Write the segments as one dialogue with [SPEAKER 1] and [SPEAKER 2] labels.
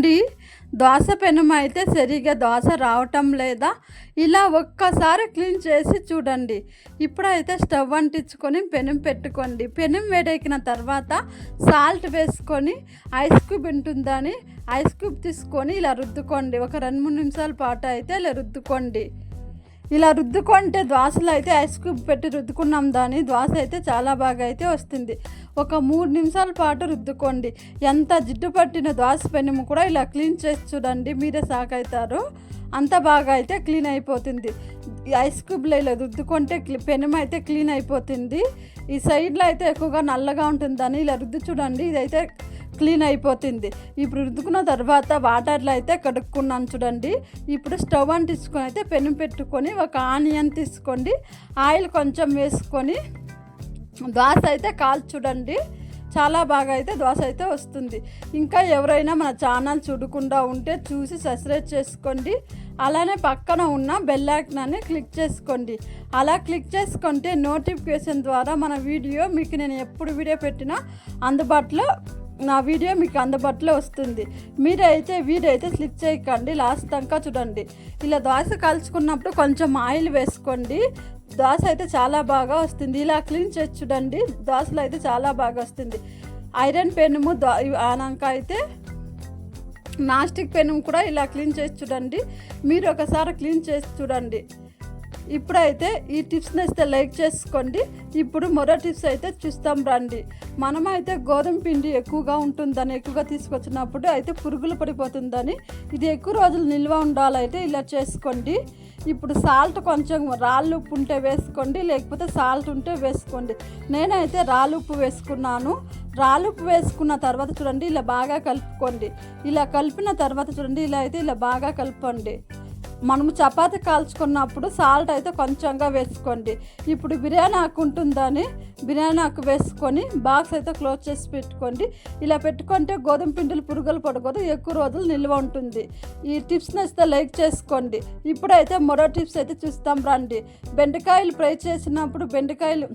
[SPEAKER 1] చూడండి. దోశ పెనం అయితే సరిగా దోశ రావటం లేదా ఇలా ఒక్కసారి క్లీన్ చేసి చూడండి. ఇప్పుడైతే స్టవ్ అంటించుకొని పెనం పెట్టుకోండి. పెనం వేడెక్కిన తర్వాత సాల్ట్ వేసుకొని ఐస్ క్యూబ్ ఉంటుందని ఐస్ క్యూబ్ తీసుకొని ఇలా రుద్దుకోండి. ఒక రెండు మూడు నిమిషాల పాటు అయితే ఇలా రుద్దుకోండి. ఇలా రుద్దుకుంటే దోశలు అయితే ఐస్ క్యూబ్ పెట్టి రుద్దుకున్నాం దాని దోశ అయితే చాలా బాగా అయితే వస్తుంది. ఒక మూడు నిమిషాల పాటు రుద్దుకోండి. ఎంత జిడ్డు పట్టిన దోశ పెనము కూడా ఇలా క్లీన్ చేసి చూడండి. మీరే సాక్ అవుతారు అంత బాగా అయితే క్లీన్ అయిపోతుంది. ఐస్ క్యూబ్లో ఇలా రుద్దుకుంటే క్లి- పెనం అయితే క్లీన్ అయిపోతుంది. ఈ సైడ్లో అయితే ఎక్కువగా నల్లగా ఉంటుందని ఇలా రుద్దు చూడండి. ఇదైతే క్లీన్ అయిపోతుంది. ఇప్పుడు రుద్దుకున్న తర్వాత వాటర్లో అయితే కడుక్కున్నాను చూడండి. ఇప్పుడు స్టవ్ అంటించుకొని అయితే పెను పెట్టుకొని ఒక ఆనియన్ తీసుకోండి. ఆయిల్ కొంచెం వేసుకొని దోశ అయితే కాల్ చూడండి. చాలా బాగా అయితే దోశ అయితే వస్తుంది. ఇంకా ఎవరైనా మన ఛానల్ చూడకుండా ఉంటే చూసి సబ్స్క్రైబ్ చేసుకోండి. అలానే పక్కన ఉన్న బెల్ ఐకనాన్ని క్లిక్ చేసుకోండి. అలా క్లిక్ చేసుకుంటే నోటిఫికేషన్ ద్వారా మన వీడియో మీకు నేను ఎప్పుడు వీడియో పెట్టినా అందుబాటులో నా వీడియో మీకు అందుబాటులో వస్తుంది. మీరైతే వీడియో అయితే స్లిప్ చేయకండి లాస్ట్ దాకా చూడండి. ఇలా దోశ కలుచుకున్నప్పుడు కొంచెం ఆయిల్ వేసుకోండి. దోశ అయితే చాలా బాగా వస్తుంది. ఇలా క్లీన్ చేసి చూడండి దోశలు అయితే చాలా బాగా వస్తుంది. ఐరన్ పెనుము దో ఆనాక అయితే నాస్టిక్ పెనుము కూడా ఇలా క్లీన్ చేసి చూడండి. మీరు ఒకసారి క్లీన్ చేసి చూడండి. ఇప్పుడైతే ఈ టిప్స్ నచ్చితే లైక్ చేసుకోండి. ఇప్పుడు మరో టిప్స్ అయితే చూస్తాం రండి. మనమైతే గోధుమ పిండి ఎక్కువగా ఉంటుందని ఎక్కువగా తీసుకొచ్చినప్పుడు అయితే పురుగులు పడిపోతుందని ఇది ఎక్కువ రోజులు నిల్వ ఉండాలైతే ఇలా చేసుకోండి. ఇప్పుడు సాల్ట్ కొంచెం రాళ్ళు ఉప్పు ఉంటే వేసుకోండి లేకపోతే సాల్ట్ ఉంటే వేసుకోండి. నేనైతే రాళ్ళు ఉప్పు వేసుకున్నాను. రాళ్ళు ఉప్పు వేసుకున్న తర్వాత చూడండి ఇలా బాగా కలుపుకోండి. ఇలా కలిపిన తర్వాత చూడండి ఇలా అయితే ఇలా బాగా కలపండి మనము చపాతి కాల్చుకున్నప్పుడు సాల్ట్ అయితే కొంచెంగా వేసుకోండి. ఇప్పుడు బిర్యానీ ఆకు ఉంటుందని బిర్యానీ ఆకు వేసుకొని బాక్స్ అయితే క్లోజ్ చేసి పెట్టుకోండి. ఇలా పెట్టుకుంటే గోధుమ పిండిలు పురుగులు పడకూడదు. ఎక్కువ రోజులు నిల్వ ఉంటుంది. ఈ టిప్స్ నచ్చితే లైక్ చేసుకోండి. ఇప్పుడైతే మరో టిప్స్ అయితే చూస్తాం రండి. బెండకాయలు ఫ్రై చేసినప్పుడు బెండకాయలు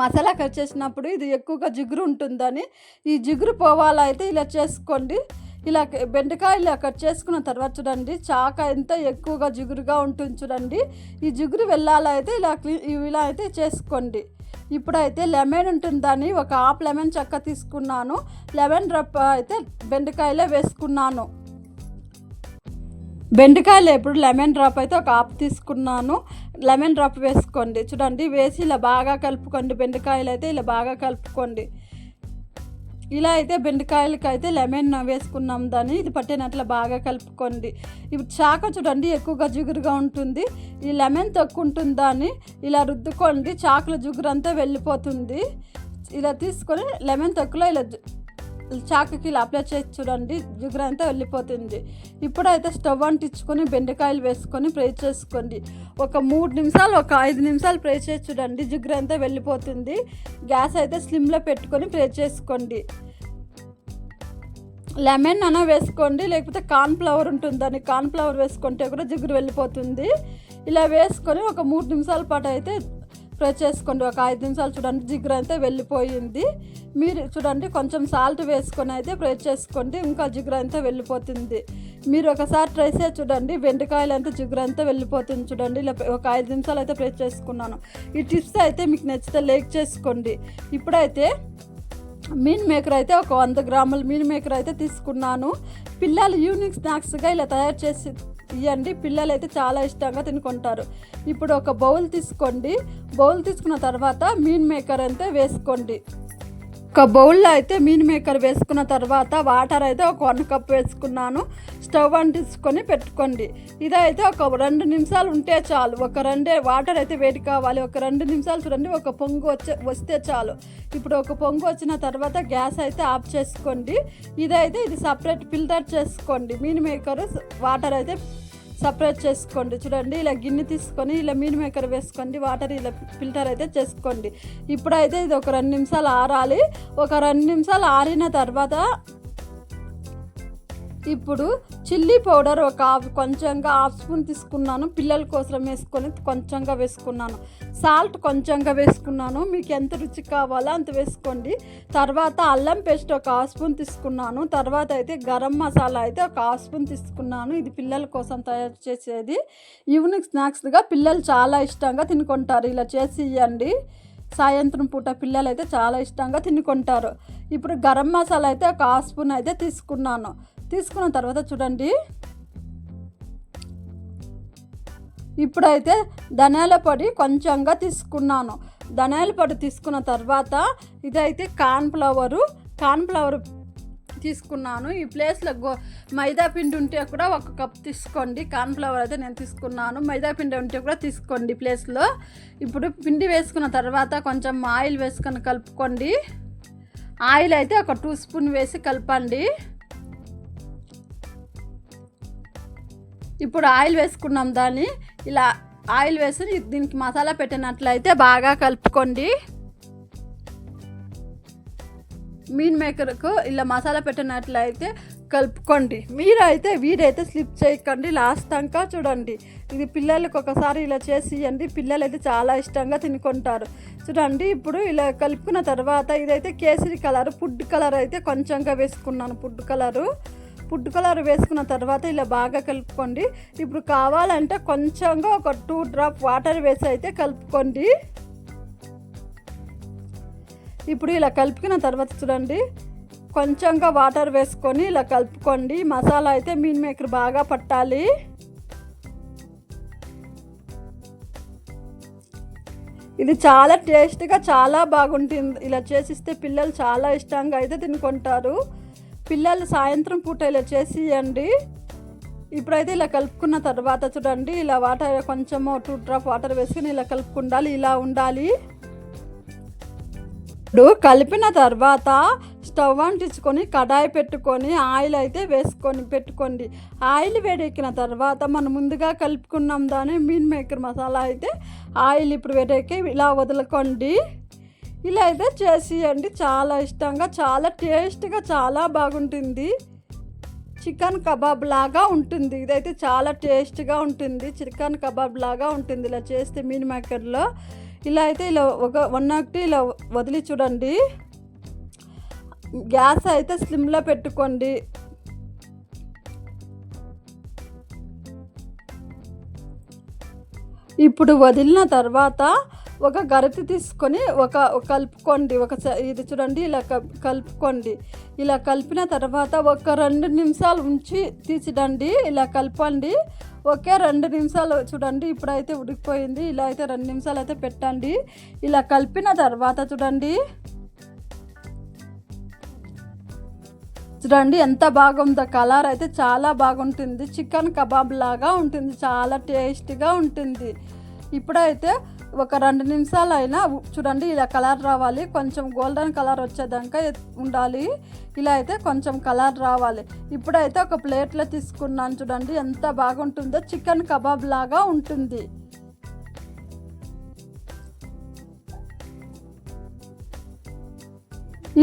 [SPEAKER 1] మసాలా కట్ చేసినప్పుడు ఇది ఎక్కువగా జిగురు ఉంటుందని. ఈ జిగురు పోవాలైతే ఇలా చేసుకోండి. ఇలా బెండకాయలు ఇలా కట్ చేసుకున్న తర్వాత చూడండి చాక ఎంత ఎక్కువగా జిగురుగా ఉంటుంది చూడండి. ఈ జిగురు వెళ్ళాలైతే ఇలా ఇలా అయితే చేసుకోండి. ఇప్పుడైతే లెమన్ ఉంటుందని ఒక హాఫ్ లెమన్ చెక్క తీసుకున్నాను. లెమన్ డ్రప్ అయితే బెండకాయలే వేసుకున్నాను. బెండకాయలు ఎప్పుడు లెమన్ డ్రాప్ అయితే ఒక ఆపు తీసుకున్నాను. లెమన్ డ్రాప్ వేసుకోండి. చూడండి వేసి ఇలా బాగా కలుపుకోండి. బెండకాయలు అయితే ఇలా బాగా కలుపుకోండి. ఇలా అయితే బెండకాయలకి అయితే లెమన్ వేసుకున్నాం దాన్ని. ఇది పట్టినట్లు బాగా కలుపుకోండి. ఇప్పుడు చాక చూడండి ఎక్కువగా జిగురుగా ఉంటుంది. ఈ లెమన్ తక్కువ ఉంటుందని ఇలా రుద్దుకోండి చాకుల జిగురు అంతా వెళ్ళిపోతుంది. ఇలా తీసుకొని లెమన్ తక్కువలో ఇలా చాకుకి ఇలా అప్లై చేసి చూడండి జిగురు అంతా వెళ్ళిపోతుంది. ఇప్పుడైతే స్టవ్ అంటించుకొని బెండకాయలు వేసుకొని ఫ్రై చేసుకోండి. ఒక మూడు నిమిషాలు ఒక ఐదు నిమిషాలు ఫ్రై చేసి చూడండి జిగురు అంతా వెళ్ళిపోతుంది. గ్యాస్ అయితే స్లిమ్లో పెట్టుకొని ఫ్రై చేసుకోండి. లెమన్ అన్న వేసుకోండి లేకపోతే కార్న్ ఫ్లవర్ ఉంటుందని కార్న్ ఫ్లవర్ వేసుకుంటే కూడా జిగురు వెళ్ళిపోతుంది. ఇలా వేసుకొని ఒక మూడు నిమిషాల పాటు అయితే ఫ్రై చేసుకోండి. ఒక ఐదు నిమిషాలు చూడండి. జిగురు అయితే వెళ్ళిపోయింది. మీరు చూడండి కొంచెం సాల్ట్ వేసుకొని అయితే ఫ్రై చేసుకోండి. ఇంకా జిగురు అంతా వెళ్ళిపోతుంది. మీరు ఒకసారి ట్రై చేసి చూడండి. బెండకాయలు అంతా జిగురు అంతా వెళ్ళిపోతుంది చూడండి. ఇలా ఒక ఐదు నిమిషాలు అయితే ప్రెస్ చేసుకున్నాను. ఈ టిప్స్ అయితే మీకు నచ్చితే లైక్ చేసుకోండి. ఇప్పుడైతే మీన్ మేకర్ అయితే ఒక వంద గ్రాముల మీన్ మేకర్ అయితే తీసుకున్నాను. పిల్లలు ఈవినింగ్ స్నాక్స్గా ఇలా తయారు చేసి ఇవ్వండి పిల్లలు అయితే చాలా ఇష్టంగా తినుకుంటారు. ఇప్పుడు ఒక బౌల్ తీసుకోండి. బౌల్ తీసుకున్న తర్వాత మీన్ మేకర్ అయితే వేసుకోండి. ఒక బౌల్లో అయితే మీన్ మేకర్ వేసుకున్న తర్వాత వాటర్ అయితే ఒక వన్ కప్ వేసుకున్నాను. స్టవ్ అంటించుకొని పెట్టుకోండి. ఇదైతే ఒక రెండు నిమిషాలు ఉంటే చాలు. ఒక రెండే వాటర్ అయితే వేడి కావాలి. ఒక రెండు నిమిషాలు చూడండి. ఒక పొంగు వచ్చే వస్తే చాలు. ఇప్పుడు ఒక పొంగు వచ్చిన తర్వాత గ్యాస్ అయితే ఆఫ్ చేసుకోండి. ఇదైతే ఇది సపరేట్ ఫిల్టర్ చేసుకోండి. మీన్ మేకర్ వాటర్ అయితే సపరేట్ చేసుకోండి. చూడండి ఇలా గిన్నె తీసుకొని ఇలా మీన్ మేకర్ వేసుకోండి వాటర్ ఇలా ఫిల్టర్ అయితే చేసుకోండి. ఇప్పుడైతే ఇది ఒక రెండు నిమిషాలు ఆరాలి. ఒక రెండు నిమిషాలు ఆరిన తర్వాత ఇప్పుడు చిల్లీ పౌడర్ ఒక హాఫ్ కొంచెంగా హాఫ్ స్పూన్ తీసుకున్నాను. పిల్లల కోసం వేసుకొని కొంచెంగా వేసుకున్నాను. సాల్ట్ కొంచెంగా వేసుకున్నాను. మీకు ఎంత రుచి కావాలో అంత వేసుకోండి. తర్వాత అల్లం పేస్ట్ ఒక హాఫ్ స్పూన్ తీసుకున్నాను. తర్వాత అయితే గరం మసాలా అయితే ఒక హాఫ్ స్పూన్ తీసుకున్నాను. ఇది పిల్లల కోసం తయారు చేసేది. ఈవినింగ్ స్నాక్స్గా పిల్లలు చాలా ఇష్టంగా తినుకుంటారు. ఇలా చేసి ఇవ్వండి సాయంత్రం పూట పిల్లలు అయితే చాలా ఇష్టంగా తినుకుంటారు. ఇప్పుడు గరం మసాలా అయితే ఒక హాఫ్ స్పూన్ అయితే తీసుకున్నాను. తీసుకున్న తర్వాత చూడండి. ఇప్పుడైతే ధనియాల పొడి కొంచెంగా తీసుకున్నాను. ధనియాల పొడి తీసుకున్న తర్వాత ఇదైతే కార్న్ఫ్లవరు కార్న్ఫ్లవర్ తీసుకున్నాను. ఈ ప్లేస్లో గో మైదా పిండి ఉంటే కూడా ఒక కప్ తీసుకోండి. కార్న్ఫ్లవర్ అయితే నేను తీసుకున్నాను. మైదా పిండి ఉంటే కూడా తీసుకోండి ప్లేస్లో. ఇప్పుడు పిండి వేసుకున్న తర్వాత కొంచెం ఆయిల్ వేసుకొని కలుపుకోండి. ఆయిల్ అయితే ఒక టూ స్పూన్ వేసి కలపండి. ఇప్పుడు ఆయిల్ వేసుకున్నాం దాన్ని. ఇలా ఆయిల్ వేసి దీనికి మసాలా పెట్టినట్లయితే బాగా కలుపుకోండి. మీన్ మేకర్కు ఇలా మసాలా పెట్టినట్లయితే కలుపుకోండి. మీరైతే వీడైతే స్లిప్ చేయకండి. లాస్ట్ దాకా చూడండి. ఇది పిల్లలకు ఒకసారి ఇలా చేసి ఇవ్వండి. పిల్లలు అయితే చాలా ఇష్టంగా తినుకుంటారు. చూడండి ఇప్పుడు ఇలా కలుపుకున్న తర్వాత ఇదైతే కేసరి కలర్ ఫుడ్ కలర్ అయితే కొంచెంగా వేసుకున్నాను ఫుడ్ కలరు. ఫుడ్ కలర్ వేసుకున్న తర్వాత ఇలా బాగా కలుపుకోండి. ఇప్పుడు కావాలంటే కొంచెంగా ఒక టూ డ్రాప్ వాటర్ వేసి అయితే కలుపుకోండి. ఇప్పుడు ఇలా కలుపుకున్న తర్వాత చూడండి. కొంచెంగా వాటర్ వేసుకొని ఇలా కలుపుకోండి. మసాలా అయితే మీన్ మేకర్ బాగా పట్టాలి. ఇది చాలా టేస్ట్గా చాలా బాగుంటుంది. ఇలా చేసిస్తే పిల్లలు చాలా ఇష్టంగా అయితే తినుకుంటారు. పిల్లలు సాయంత్రం పూట ఇలా చేసియండి ఇప్పుడైతే ఇలా కలుపుకున్న తర్వాత చూడండి ఇలా వాటర్ కొంచెము టూ డ్రాప్ వాటర్ వేసుకుని ఇలా కలుపుకుండాలి ఇలా ఉండాలి. ఇప్పుడు కలిపిన తర్వాత స్టవ్ అంటించుకొని కడాయి పెట్టుకొని ఆయిల్ అయితే వేసుకొని పెట్టుకోండి. ఆయిల్ వేడెక్కిన తర్వాత మనం ముందుగా కలుపుకున్నాం దాని మీన్ మేకర్ మసాలా అయితే ఆయిల్ ఇప్పుడు వేడెక్కి ఇలా వదులుకోండి. ఇలా అయితే చేసియండి. చాలా ఇష్టంగా చాలా టేస్ట్గా చాలా బాగుంటుంది. చికెన్ కబాబ్ లాగా ఉంటుంది. ఇదైతే చాలా టేస్ట్గా ఉంటుంది. చికెన్ కబాబ్ లాగా ఉంటుంది ఇలా చేస్తే మీన్ మేకర్లో. ఇలా అయితే ఇలా ఒక వన్ ఒకటి ఇలా వదిలి చూడండి. గ్యాస్ అయితే స్లిమ్లో పెట్టుకోండి. ఇప్పుడు వదిలిన తర్వాత ఒక గరిటె తీసుకొని ఒక కలుపుకోండి. ఒక ఇది చూడండి ఇలా కలుపుకోండి. ఇలా కలిపిన తర్వాత ఒక రెండు నిమిషాలు ఉంచి తీసిడండి. ఇలా కలపండి. ఒకే రెండు నిమిషాలు చూడండి ఇప్పుడైతే ఉడికిపోయింది. ఇలా అయితే రెండు నిమిషాలు అయితే పెట్టండి. ఇలా కలిపిన తర్వాత చూడండి. చూడండి ఎంత బాగుందో కలర్ అయితే చాలా బాగుంటుంది. చికెన్ కబాబ్ లాగా ఉంటుంది. చాలా టేస్టీగా ఉంటుంది. ఇప్పుడైతే ఒక రెండు నిమిషాలు అయినా చూడండి ఇలా కలర్ రావాలి. కొంచెం గోల్డెన్ కలర్ వచ్చేదాకా ఉండాలి. ఇలా అయితే కొంచెం కలర్ రావాలి. ఇప్పుడైతే ఒక ప్లేట్లో తీసుకున్నాను చూడండి ఎంత బాగుంటుందో. చికెన్ కబాబ్ లాగా ఉంటుంది.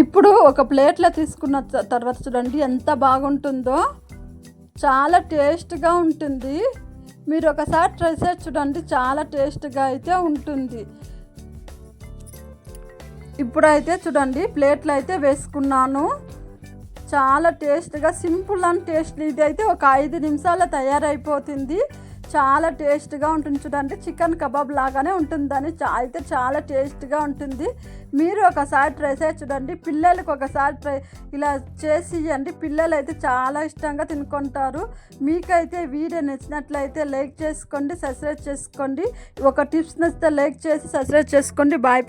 [SPEAKER 1] ఇప్పుడు ఒక ప్లేట్లో తీసుకున్న తర్వాత చూడండి ఎంత బాగుంటుందో. చాలా టేస్ట్గా ఉంటుంది. మీరు ఒకసారి ట్రై చేసి చూడండి. చాలా టేస్ట్గా అయితే ఉంటుంది. ఇప్పుడైతే చూడండి ప్లేట్లు అయితే వేసుకున్నాను. చాలా టేస్ట్గా సింపుల్ అండ్ టేస్ట్. ఇది అయితే ఒక ఐదు నిమిషాల్లో తయారైపోతుంది. చాలా టేస్ట్గా ఉంటుంది చూడండి. చికెన్ కబాబ్ లాగానే ఉంటుందని చా- అయితే చాలా టేస్ట్గా ఉంటుంది. మీరు ఒకసారి ట్రై చేసి చూడండి. పిల్లలకు ఒకసారి ట్రై ఇలా చేసి ఇవ్వండి పిల్లలు అయితే చాలా ఇష్టంగా తినుకుంటారు. మీకైతే వీడియో నచ్చినట్లయితే లైక్ చేసుకోండి సబ్స్క్రైబ్ చేసుకోండి. ఒక టిప్స్ నచ్చితే లైక్ చేసి సబ్స్క్రైబ్ చేసుకోండి. Bye friends.